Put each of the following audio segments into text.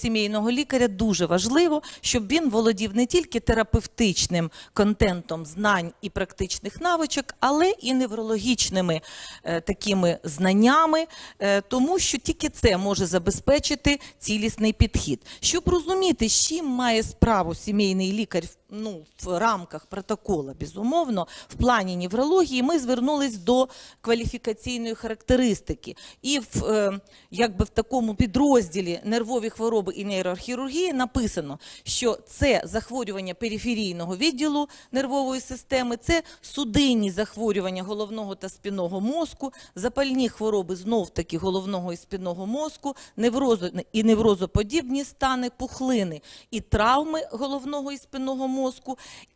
сімейного лікаря, дуже важливо, щоб він володів не тільки терапевтичним контентом знань і практичних навичок, але і неврологічними е, такими знаннями, е, тому що тільки це може забезпечити цілісний підхід. Щоб розуміти, з чим має справу сімейний лікар ну, в рамках протокола, безумовно, в плані неврології, ми звернулись до кваліфікаційної характеристики. І в, е, якби в такому підрозділі нервові хвороби і нейрохірургії написано, що це захворювання периферійного відділу нервової системи, це судинні захворювання головного та спинного мозку, запальні хвороби знов таки головного і спинного мозку, неврозо і неврозоподібні стани, пухлини і травми головного і спинного мозку.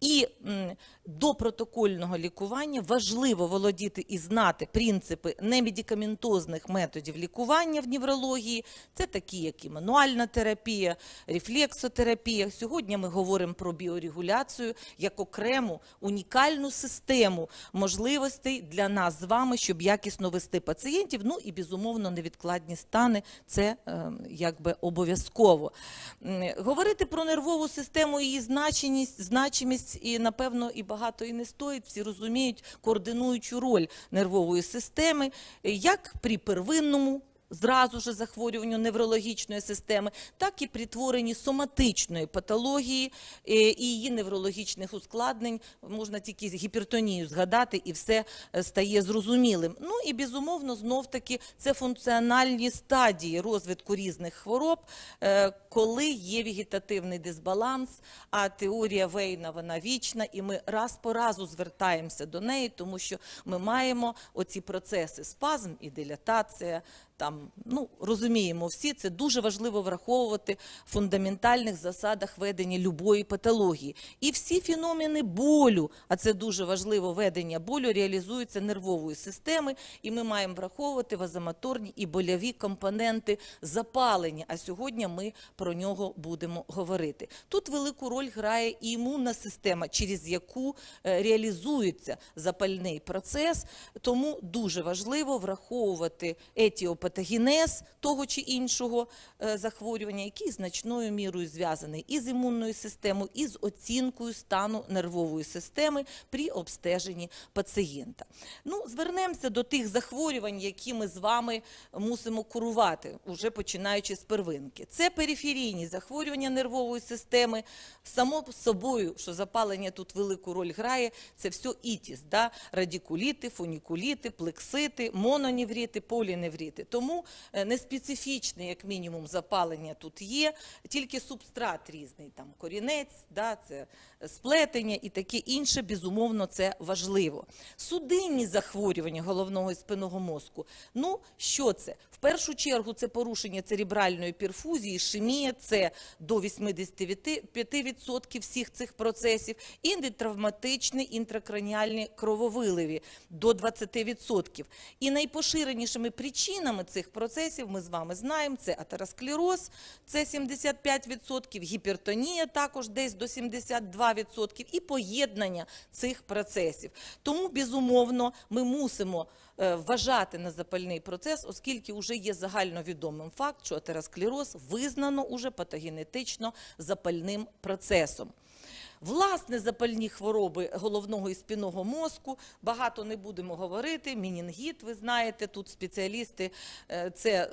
І м, до протокольного лікування важливо володіти і знати принципи немедикаментозних методів лікування в неврології. Це такі, як і мануальна терапія, рефлексотерапія. Сьогодні ми говоримо про біорегуляцію як окрему унікальну систему можливостей для нас з вами, щоб якісно вести пацієнтів. Ну і безумовно невідкладні стани це е, якби обов'язково. Говорити про нервову систему, її значеність, значимість і напевно і багато і не стоїть. Всі розуміють координуючу роль нервової системи, е, як при первинному зразу ж захворюванню неврологічної системи, так і при творенні соматичної патології е, і її неврологічних ускладнень. Можна тільки гіпертонію згадати, і все е, стає зрозумілим. Ну і безумовно, знов таки це функціональні стадії розвитку різних хвороб, е, коли є вегетативний дисбаланс, а теорія Вейна вона вічна, і ми раз по разу звертаємося до неї, тому що ми маємо оці процеси спазм і дилатація. Там ну розуміємо всі, це дуже важливо враховувати в фундаментальних засадах ведення любої патології. І всі феномени болю, а це дуже важливо ведення болю, реалізуються нервової системи, і ми маємо враховувати вазомоторні і больові компоненти запалення. А сьогодні ми про нього будемо говорити. Тут велику роль грає і імунна система, через яку е, реалізується запальний процес. Тому дуже важливо враховувати етіопатогенез того чи іншого е, захворювання, який значною мірою зв'язаний і з імунною системою, і з оцінкою стану нервової системи при обстеженні пацієнта. Ну, звернемося до тих захворювань, які ми з вами мусимо курувати, уже починаючи з первинки. Це периферійні захворювання нервової системи. Само собою, що запалення тут велику роль грає, це все ітіс, да? радикуліти, фунікуліти, плексити, мононевріти, поліневріти. Тому е, неспецифічне, як мінімум, запалення тут є, тільки субстрат різний, там корінець, да? це сплетення і таке інше, безумовно, це важливо. Судинні захворювання головного і спинного мозку. Ну, що це? В першу чергу це порушення церебральної перфузії, ішемія, це до 85% всіх цих процесів, і травматичні інтракраніальні крововиливі до 20%. І найпоширенішими причинами цих процесів ми з вами знаємо: це атеросклероз, це 75%, гіпертонія також десь до 72%, і поєднання цих процесів. Тому, безумовно, ми мусимо е, вважати на запальний процес, оскільки вже є загальновідомим факт, що атеросклероз визнано уже патогенетично запальним процесом. Власне, запальні хвороби головного і спінного мозку багато не будемо говорити. Мінінгіт, ви знаєте, тут спеціалісти е, це.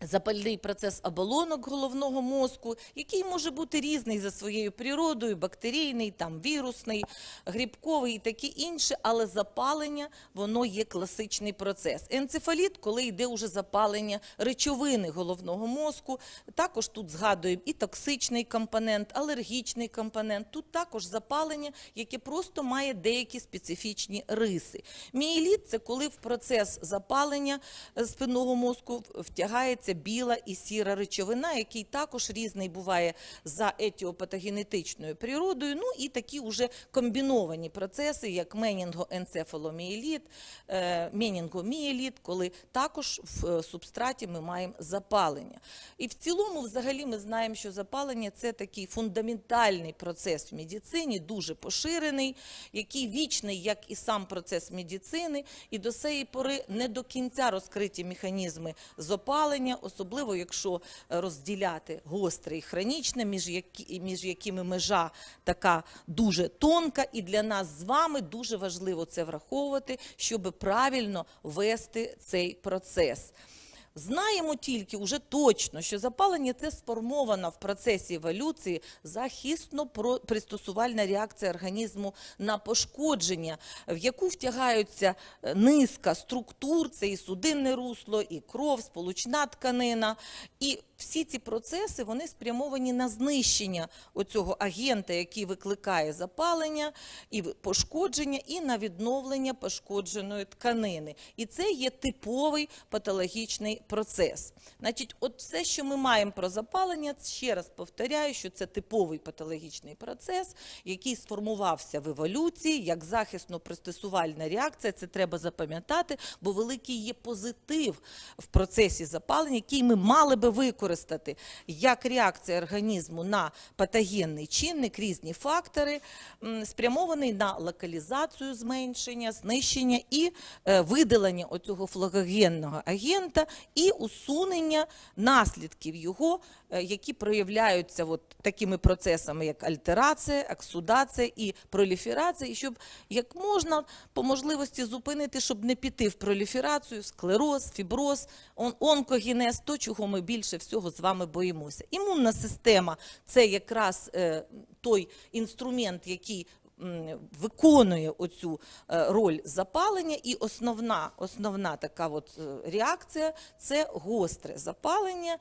Запальний процес оболонок головного мозку, який може бути різний за своєю природою, бактерійний, там вірусний, грибковий і таке інше, але запалення воно є класичний процес. Енцефаліт, коли йде уже запалення речовини головного мозку, також тут згадуємо і токсичний компонент, алергічний компонент. Тут також запалення, яке просто має деякі специфічні риси. Мієліт – це коли в процес запалення е, спинного мозку втягається біла і сіра речовина, який також різний буває за етіопатогенетичною природою. Ну і такі вже комбіновані процеси, як менінгоенцефаломієліт, е, менінгомієліт, коли також в е, субстраті ми маємо запалення. І в цілому, взагалі, ми знаємо, що запалення це такий фундаментальний процес в медицині, дуже поширений, який вічний, як і сам процес медицини, і до цієї пори не до кінця розкриті механізми запалення. Особливо якщо е, розділяти гостре і хронічне, між, які, між якими межа така дуже тонка, і для нас з вами дуже важливо це враховувати, щоб правильно вести цей процес. Знаємо тільки уже точно, що запалення це сформована в процесі еволюції захисно-пристосувальна реакція організму на пошкодження, в яку втягаються е, низка структур, це і судинне русло, і кров, сполучна тканина. І всі ці процеси вони спрямовані на знищення оцього агента, який викликає запалення і пошкодження, і на відновлення пошкодженої тканини. І це є типовий патологічний процес. Значить, от все, що ми маємо про запалення, ще раз повторяю, що це типовий патологічний процес, який сформувався в еволюції як захисно-пристосувальна реакція. Це треба запам'ятати, бо великий є позитив в процесі запалення, який ми мали би використати як реакція організму на патогенний чинник, різні фактори, спрямований на локалізацію зменшення, знищення і е, видалення оцього флогогенного агента і усунення наслідків його, е, які проявляються от такими процесами, як альтерація, ексудація і проліферація, і щоб як можна по можливості зупинити, щоб не піти в проліферацію, склероз, фіброз, он- онкогенез, то, чого ми більше всього з вами боїмося. Імунна система це якраз е, той інструмент, який виконує оцю е, роль запалення, і основна, основна така от е, реакція це гостре запалення,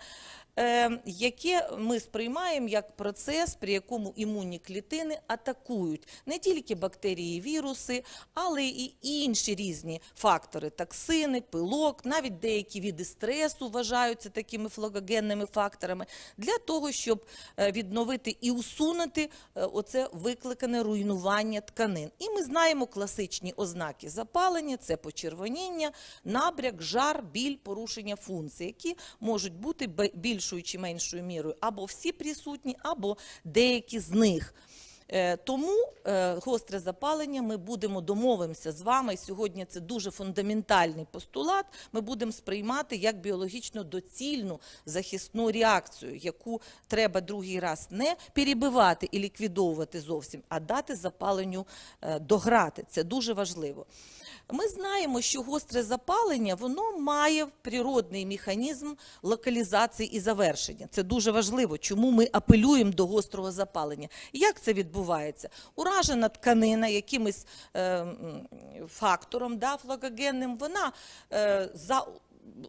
яке ми сприймаємо як процес, при якому імунні клітини атакують не тільки бактерії, і віруси, але і інші різні фактори, токсини, пилок, навіть деякі види стресу вважаються такими флогогенними факторами, для того, щоб е, відновити і усунути е, оце викликане руйнування тканин. І ми знаємо класичні ознаки запалення: це почервоніння, набряк, жар, біль, порушення функцій, які можуть бути бе- більшою чи меншою мірою або всі присутні, або деякі з них. Е, Тому е, гостре запалення ми будемо домовимося з вами. Сьогодні це дуже фундаментальний постулат. Ми будемо сприймати як біологічно доцільну захисну реакцію, яку треба другий раз не перебивати і ліквідовувати зовсім, а дати запаленню е, дограти. Це дуже важливо. Ми знаємо, що гостре запалення воно має природний механізм локалізації і завершення. Це дуже важливо. Чому ми апелюємо до гострого запалення? Як це відбувається? Уражена тканина якимось е, фактором, да, флагогенним, вона е, за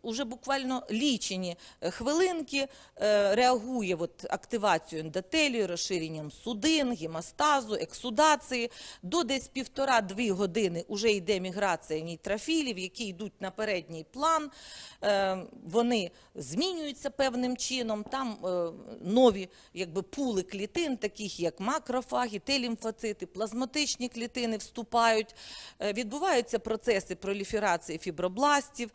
уже буквально лічені е, хвилинки е, реагує от, активацією ендотелію, розширенням судин, гемостазу, ексудації. До десь півтора-дві години вже йде міграція нейтрофілів, які йдуть на передній план. Е, Вони змінюються певним чином. Там нові якби, пули клітин, таких як макрофаги, Т-лімфоцити, плазматичні клітини вступають. Відбуваються процеси проліферації фібробластів,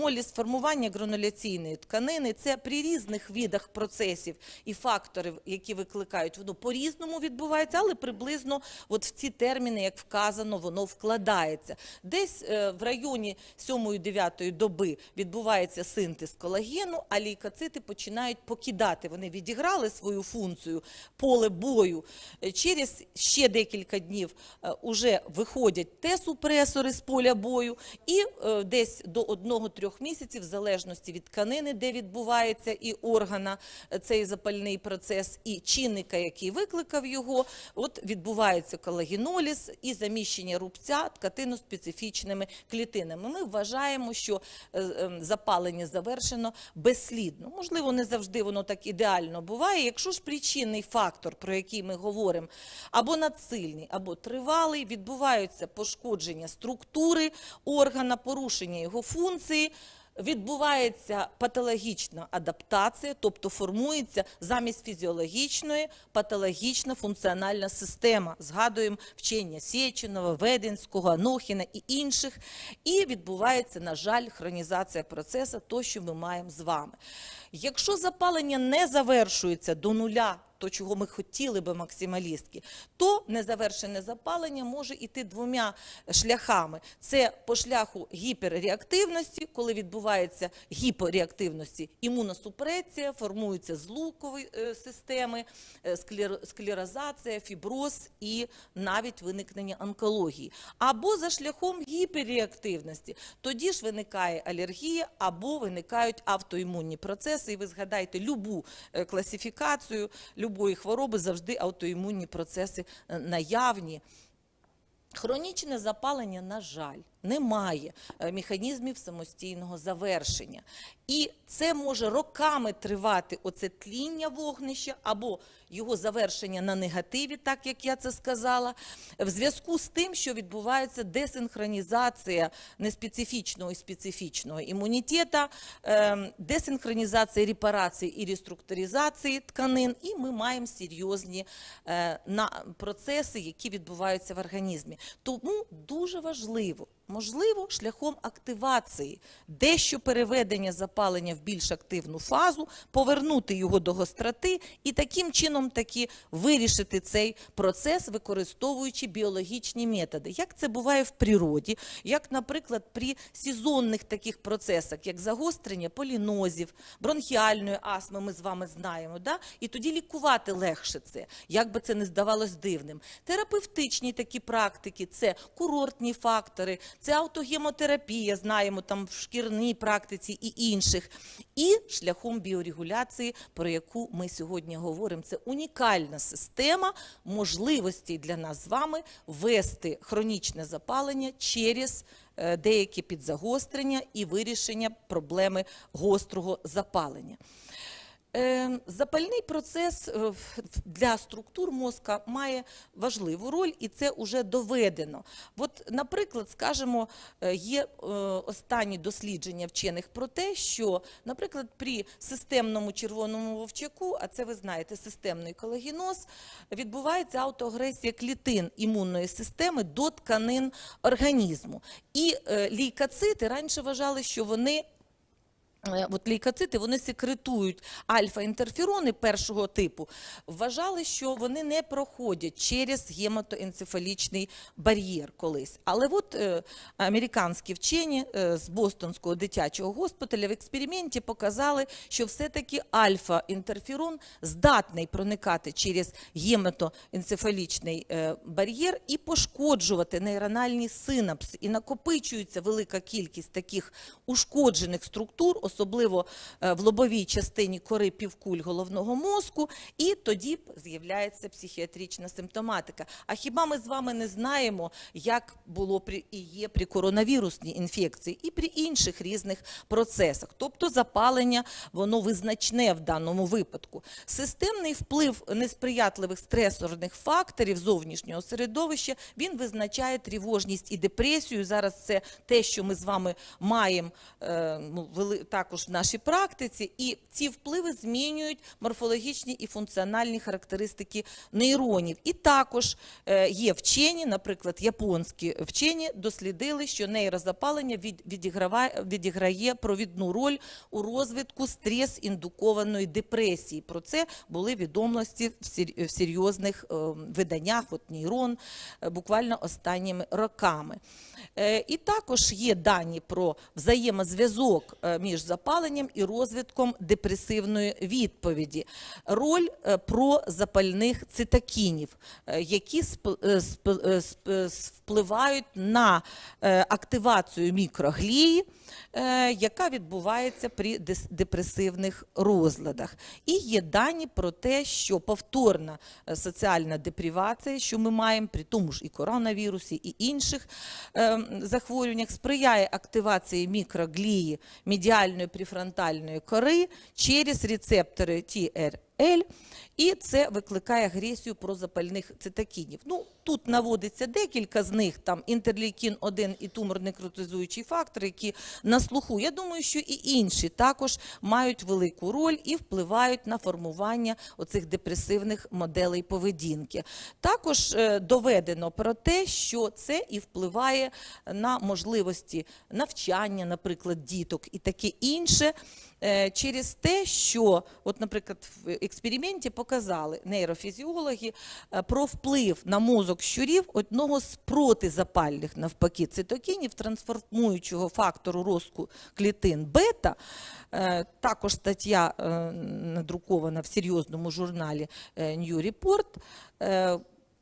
фібриноліз, формування грануляційної тканини. Це при різних видах процесів і факторів, які викликають, воно по-різному відбувається, але приблизно от в ці терміни, як вказано, воно вкладається. Десь е, в районі 7-9 доби відбувається синтез колагену, а лейкоцити починають покидати. Вони відіграли свою функцію поле бою. Е, Через ще декілька днів е, уже виходять Т-супресори з поля бою, і е, десь до 1-3 місяців, в залежності від тканини, де відбувається і органа е, цей запальний процес, і чинника, який викликав його, от відбувається колагеноліз і заміщення рубця ткатино-специфічними клітинами. Ми вважаємо, що е, е, запалення завершено безслідно. Можливо, не завжди воно так ідеально буває. Якщо ж причинний фактор, про який ми говоримо, або надсильний, або тривалий, відбуваються пошкодження структури органа, порушення його функції. Відбувається патологічна адаптація, тобто формується замість фізіологічної патологічна функціональна система. Згадуємо вчення Сєчинова, Веденського, Анохіна і інших. І відбувається, на жаль, хронізація процесу, то, що ми маємо з вами. Якщо запалення не завершується до нуля то чого ми хотіли би максималістки, то незавершене запалення може йти двома шляхами: це по шляху гіперреактивності, коли відбувається гіпореактивності, імуносупресія, формуються злукові е, системи, е, склерозація, фіброз і навіть виникнення онкології. Або за шляхом гіперреактивності. Тоді ж виникає алергія або виникають автоімунні процеси. І ви згадайте любу е, класифікацію любої хвороби, завжди автоімунні процеси е, наявні. Хронічне запалення, на жаль, немає е, механізмів самостійного завершення. І це може роками тривати оце тління вогнища або його завершення на негативі, так як я це сказала, в зв'язку з тим, що відбувається десинхронізація неспецифічного і специфічного імунітета, е, десинхронізація репарації і реструктуризації тканин, і ми маємо серйозні е, процеси, які відбуваються в організмі. Тому дуже важливо, можливо, шляхом активації, дещо переведення запалення в більш активну фазу, повернути його до гостроти і таким чином таки вирішити цей процес, використовуючи біологічні методи. Як це буває в природі, як, наприклад, при сезонних таких процесах, як загострення полінозів, бронхіальної астми, ми з вами знаємо, да? і тоді лікувати легше це, як би це не здавалось дивним. Терапевтичні такі практики це курортні фактори, це автогемотерапія, знаємо там в шкірній практиці і інших. І шляхом біорегуляції, про яку ми сьогодні говоримо, це унікальна система можливостей для нас з вами вести хронічне запалення через е, деякі підзагострення і вирішення проблеми гострого запалення. Е, Запальний процес е, для структур мозка має важливу роль, і це вже доведено. От, наприклад, скажімо, е, є е, останні дослідження вчених про те, що, наприклад, при системному червоному вовчаку, а це ви знаєте, системний колагеноз, відбувається автоагресія клітин імунної системи до тканин організму. І лейкоцити раніше вважали, що вони От лейкоцити вони секретують альфа-інтерферони першого типу. Вважали, що вони не проходять через гематоенцефалічний бар'єр колись. Але от е, американські вчені е, з Бостонського дитячого госпіталя в експерименті показали, що все-таки альфа-інтерферон здатний проникати через гематоенцефалічний е, бар'єр і пошкоджувати нейрональні синапси. І накопичується велика кількість таких ушкоджених структур, особливо е, в лобовій частині кори півкуль головного мозку, і тоді з'являється психіатрична симптоматика. А хіба ми з вами не знаємо, як було і є при коронавірусній інфекції, і при інших різних процесах? Тобто запалення воно визначне в даному випадку. Системний вплив несприятливих стресорних факторів зовнішнього середовища він визначає тривожність і депресію. Зараз це те, що ми з вами маємо е, ну, вели- також в нашій практиці, і ці впливи змінюють морфологічні і функціональні характеристики нейронів. І також е, є вчені, наприклад, японські вчені дослідили, що нейрозапалення відіграє провідну роль у розвитку стрес-індукованої депресії. Про це були відомості в, сер- серйозних е, виданнях, от нейрон, е, буквально останніми роками. Е, І також є дані про взаємозв'язок е, між запаленням і розвитком депресивної відповіді. Роль е, прозапальних цитокінів, е, які впливають на активацію мікроглії, яка відбувається при депресивних розладах. І є дані про те, що повторна соціальна депривація, що ми маємо при тому ж і коронавірусі, і інших захворюваннях, сприяє активації мікроглії медіальної префронтальної кори через рецептори TRL, і це викликає агресію прозапальних цитокінів. Ну, тут наводиться декілька з них, там інтерлейкін 1 і тумор-некротизуючий фактор, які на слуху. Я думаю, що і інші також мають велику роль і впливають на формування оцих депресивних моделей поведінки. Також е, доведено про те, що це і впливає на можливості навчання, наприклад, діток і таке інше. Е, через те, що, от, наприклад, в експерименті показали нейрофізіологи е, про вплив на мозок щурів одного з протизапальних навпаки цитокінів, трансформуючого фактору росту клітин бета. Е, Також стаття надрукована в серйозному журналі New Report.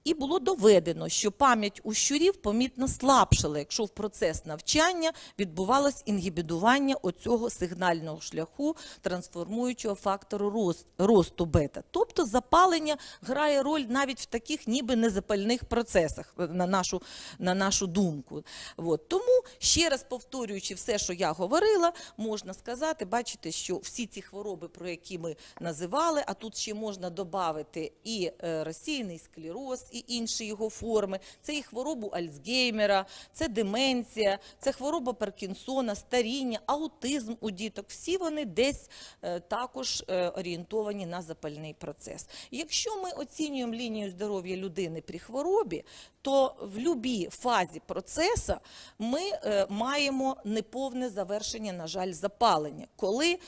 І було доведено, що пам'ять у щурів помітно слабшала, якщо в процес навчання відбувалось інгібідування оцього сигнального шляху трансформуючого фактору росту бета. Тобто запалення грає роль навіть в таких ніби незапальних процесах, е, на нашу, на нашу думку. От. Тому, ще раз повторюючи все, що я говорила, можна сказати, бачите, що всі ці хвороби, про які ми називали, а тут ще можна додати і е, розсіяний склероз, і інші його форми, це і хворобу Альцгеймера, це деменція, це хвороба Паркінсона, старіння, аутизм у діток. Всі вони десь е, також е, орієнтовані на запальний процес. Якщо ми оцінюємо лінію здоров'я людини при хворобі, то в будь-якій фазі процесу ми е, маємо неповне завершення, на жаль, запалення, коли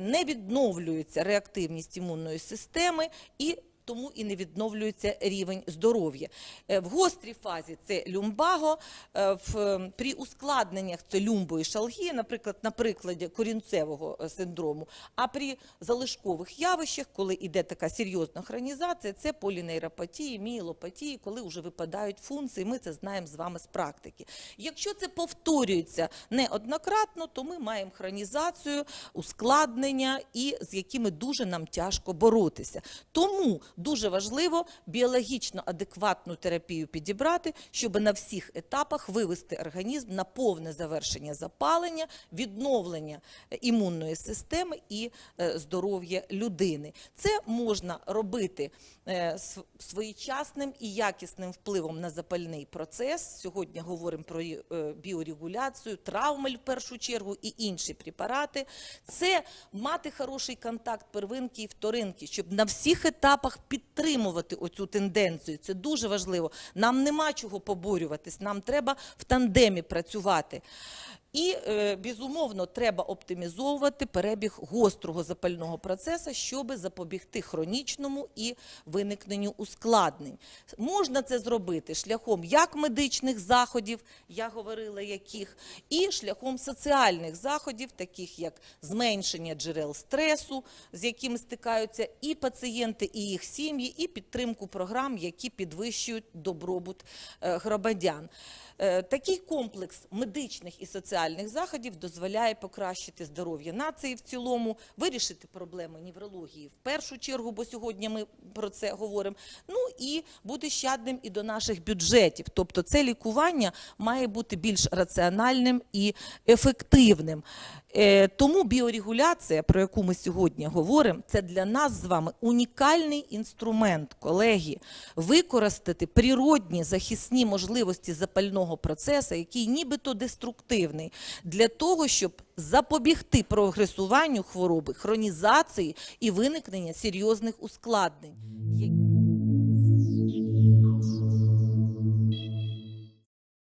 не відновлюється реактивність імунної системи і тому і не відновлюється рівень здоров'я. Е, В гострій фазі це люмбаго, е, в, е, при ускладненнях це люмбо і шалгія, наприклад, на прикладі корінцевого е, синдрому, а при залишкових явищах, коли йде така серйозна хронізація, це полінейропатії, мієлопатії, коли вже випадають функції, ми це знаємо з вами з практики. Якщо це повторюється неоднократно, то ми маємо хронізацію, ускладнення і з якими дуже нам тяжко боротися. Тому дуже важливо біологічно адекватну терапію підібрати, щоб на всіх етапах вивести організм на повне завершення запалення, відновлення е, імунної системи і е, здоров'я людини. Це можна робити е, своєчасним і якісним впливом на запальний процес. Сьогодні говоримо про біорегуляцію, травмель в першу чергу і інші препарати. Це мати хороший контакт первинки і вторинки, щоб на всіх етапах підтримувати оцю тенденцію. Це дуже важливо. Нам нема чого поборюватись, нам треба в тандемі працювати. І е, безумовно треба оптимізовувати перебіг гострого запального процесу, щоб запобігти хронічному і виникненню ускладнень. Можна це зробити шляхом як медичних заходів, я говорила яких, і шляхом соціальних заходів, таких як зменшення джерел стресу, з якими стикаються і пацієнти, і їх сім'ї, і підтримку програм, які підвищують добробут е, громадян. Е, Такий комплекс медичних і соціальних заходів дозволяє покращити здоров'я нації в цілому, вирішити проблеми неврології в першу чергу, бо сьогодні ми про це говоримо. Ну і бути щадним і до наших бюджетів. Тобто це лікування має бути більш раціональним і ефективним. Е, Тому біорегуляція, про яку ми сьогодні говоримо, це для нас з вами унікальний інструмент, колеги, використати природні захисні можливості запального процесу, який нібито деструктивний, для того, щоб запобігти прогресуванню хвороби, хронізації і виникнення серйозних ускладнень.